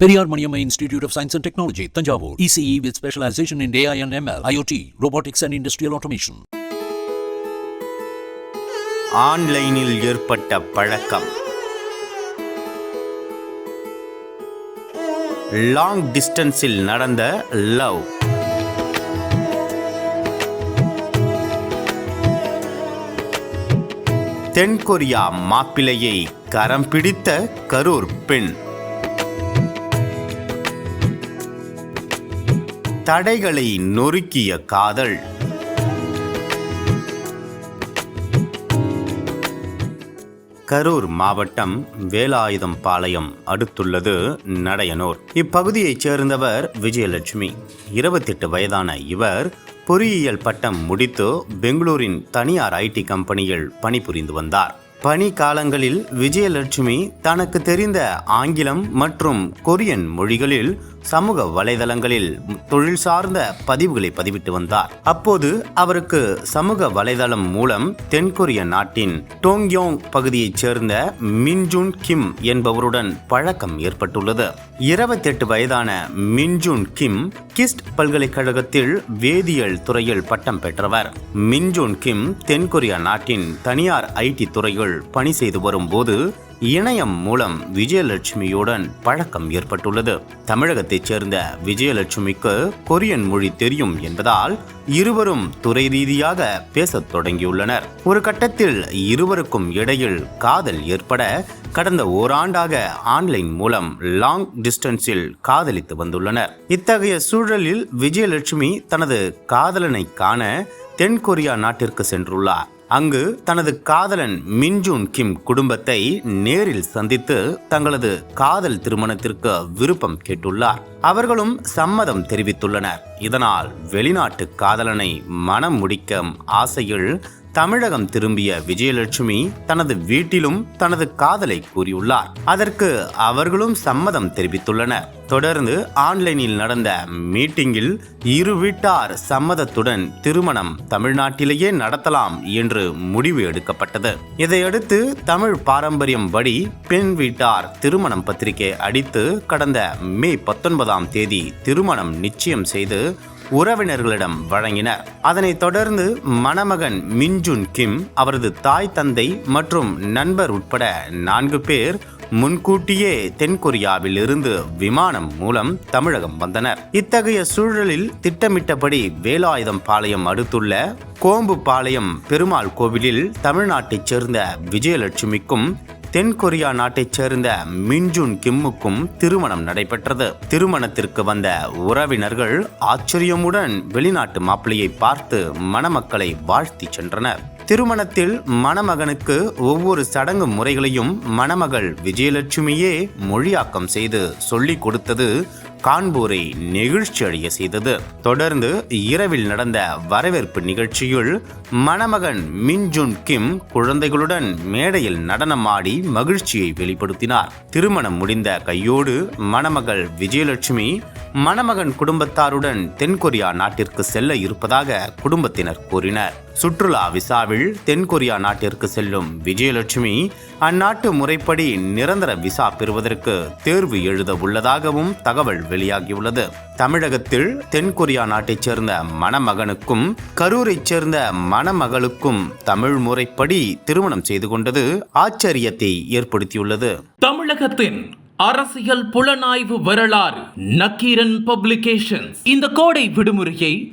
Periyar Maniammai institute of science and technology Thanjavur ECE with specialisation in AI and ML IoT robotics and industrial automation ஆன்லைனில் ஏற்பட்ட பழக்கம் long டிஸ்டன்ஸில் நடந்த love தென்கொரியா மாப்பிள்ளையை கரம் பிடித்த கரூர் பெண் தடைகளை நொறுக்கிய காதல். கரூர் மாவட்டம் வேலாயுதம் பாளையம் அடுத்துள்ளது நடையனூர். இப்பகுதியைச் சேர்ந்தவர் விஜயலட்சுமி. இருபத்தெட்டு வயதான இவர் பொறியியல் பட்டம் முடித்து பெங்களூரின் தனியார் ஐடி கம்பெனியில் பணிபுரிந்து வந்தார். பணி காலங்களில் விஜயலட்சுமி தனக்கு தெரிந்த ஆங்கிலம் மற்றும் கொரியன் மொழிகளில் சமூக வலைதளங்களில் தொழில் சார்ந்த பதிவுகளை பதிவிட்டு வந்தார். அப்போது அவருக்கு சமூக வலைதளம் மூலம் தென்கொரிய நாட்டின் டோங்யோங் பகுதியைச் சேர்ந்த மின்ஜூன் கிம் என்பவருடன் பழக்கம் ஏற்பட்டுள்ளது. இருபத்தெட்டு வயதான மின்ஜூன் கிம் கிஸ்ட் பல்கலைக்கழகத்தில் வேதியியல் துறையில் பட்டம் பெற்றவர். மின்ஜூன் கிம் தென்கொரியா நாட்டின் தனியார் ஐடி துறையில் பணி செய்து வரும்போது இணையம் மூலம் விஜயலட்சுமியுடன் பழக்கம் ஏற்பட்டுள்ளது. தமிழகத்தைச் சேர்ந்த விஜயலட்சுமிக்கு கொரியன் மொழி தெரியும் என்பதால் இருவரும் துறை ரீதியாக பேசத் தொடங்கியுள்ளனர். ஒரு கட்டத்தில் இருவருக்கும் இடையில் காதல் ஏற்பட கடந்த ஓராண்டாக ஆன்லைன் மூலம் லாங் டிஸ்டன்ஸில் காதலித்து வந்துள்ளனர். இத்தகைய சூழலில் விஜயலட்சுமி தனது காதலனை காண தென்கொரியா நாட்டிற்கு சென்றுள்ளார். அங்கு தனது காதலன் மின்ஜூன் கிம் குடும்பத்தை நேரில் சந்தித்து தங்களது காதல் திருமணத்திற்கு விருப்பம் கேட்டுள்ளார். அவர்களும் சம்மதம் தெரிவித்துள்ளனர். இதனால் வெளிநாட்டு காதலனை மனம் முடிக்கும் ஆசையில் தமிழகம் திரும்பிய விஜயலட்சுமி தனது வீட்டிலும் தனது காதலை கூறியுள்ளார். அதற்கு அவர்களும் சம்மதம் தெரிவித்துள்ளனர். தொடர்ந்து ஆன்லைனில் நடந்த மீட்டிங்கில் இரு வீட்டார் சம்மதத்துடன் திருமணம் தமிழ்நாட்டிலேயே நடத்தலாம் என்று முடிவு எடுக்கப்பட்டது. இதையடுத்து தமிழ் பாரம்பரியம் படி பெண் வீட்டார் திருமணம் பத்திரிகை அடித்து கடந்த மே பத்தொன்பதாம் தேதி திருமணம் நிச்சயம் செய்து உறவினர்களிடம் வழங்கினர். அதனைத் தொடர்ந்து மணமகன் மின்ஜுன் கிம் அவரது தாய் தந்தை மற்றும் நண்பர் உட்பட நான்கு பேர் முன்கூட்டியே தென்கொரியாவில் இருந்து விமானம் மூலம் தமிழகம் வந்தனர். இத்தகைய சூழலில் திட்டமிட்டபடி வேலாயுதம் பாளையம் அடுத்துள்ள கோம்பு பாளையம் பெருமாள் கோவிலில் தமிழ்நாட்டைச் சேர்ந்த விஜயலட்சுமிக்கும் தென்கொரியா நாட்டைச் சேர்ந்த மின்ஜுன் கிம்முக்கும் திருமணம் நடைபெற்றது. திருமணத்திற்கு வந்த உறவினர்கள் ஆச்சரியமுடன் வெளிநாட்டு மாப்பிள்ளையை பார்த்து மணமக்களை வாழ்த்தி சென்றனர். திருமணத்தில் மணமகனுக்கு ஒவ்வொரு சடங்கு முறைகளையும் மணமகள் விஜயலட்சுமியே மொழியாக்கம் செய்து சொல்லிக் கொடுத்தது கான்பூரை நெகிழ்ச்சியடைய செய்தது. தொடர்ந்து இரவில் நடந்த வரவேற்பு நிகழ்ச்சியில் மணமகன் மின்ஜுன் கிம் குழந்தைகளுடன் மேடையில் நடனமாடி மகிழ்ச்சியை வெளிப்படுத்தினார். திருமணம் முடிந்த கையோடு மணமகள் விஜயலட்சுமி மணமகன் குடும்பத்தாருடன் தென்கொரியா நாட்டிற்கு செல்ல இருப்பதாக குடும்பத்தினர் கூறினர். சுற்றுலா விசாவில் தென்கொரியா நாட்டிற்கு செல்லும் விஜயலட்சுமி அந்நாட்டு முறைப்படி நிரந்தர விசா பெறுவதற்கு தேர்வு எழுத உள்ளதாகவும் தகவல் வெளியாகியுள்ளது. தமிழகத்தில் தென்கொரியா நாட்டைச் சேர்ந்த மணமகனுக்கும் கரூரைச் சேர்ந்த மணமகளுக்கும் தமிழ் முறைப்படி திருமணம் செய்து கொண்டது ஆச்சரியத்தை ஏற்படுத்தியுள்ளது. தமிழகத்தின் அரசியல் புலனாய்வு வரலாறு நக்கீரன் பப்ளிகேஷன்ஸ். இந்த கோடை விடுமுறையை